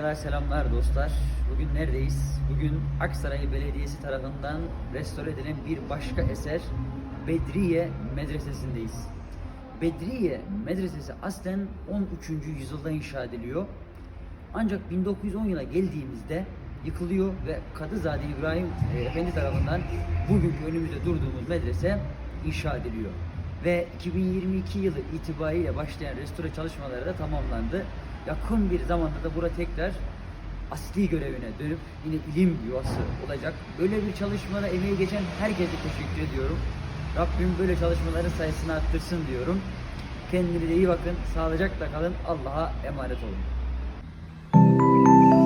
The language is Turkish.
Saygılar, selamlar dostlar. Bugün neredeyiz? Bugün Aksaray Belediyesi tarafından restore edilen bir başka eser Bedriye Medresesi'ndeyiz. Bedriye Medresesi aslen 13. yüzyılda inşa ediliyor. Ancak 1910 yıla geldiğimizde yıkılıyor ve Kadızade İbrahim e, Efendi tarafından bugünkü önümüzde durduğumuz medrese inşa ediliyor. Ve 2022 yılı itibariyle başlayan restore çalışmaları da tamamlandı. Yakın bir zamanda da bura tekrar asli görevine dönüp yine ilim yuvası olacak. Böyle bir çalışmada emeği geçen herkese teşekkür ediyorum. Rabbim böyle çalışmaların sayısını arttırsın diyorum. Kendinize iyi bakın, sağlıcakla kalın, Allah'a emanet olun.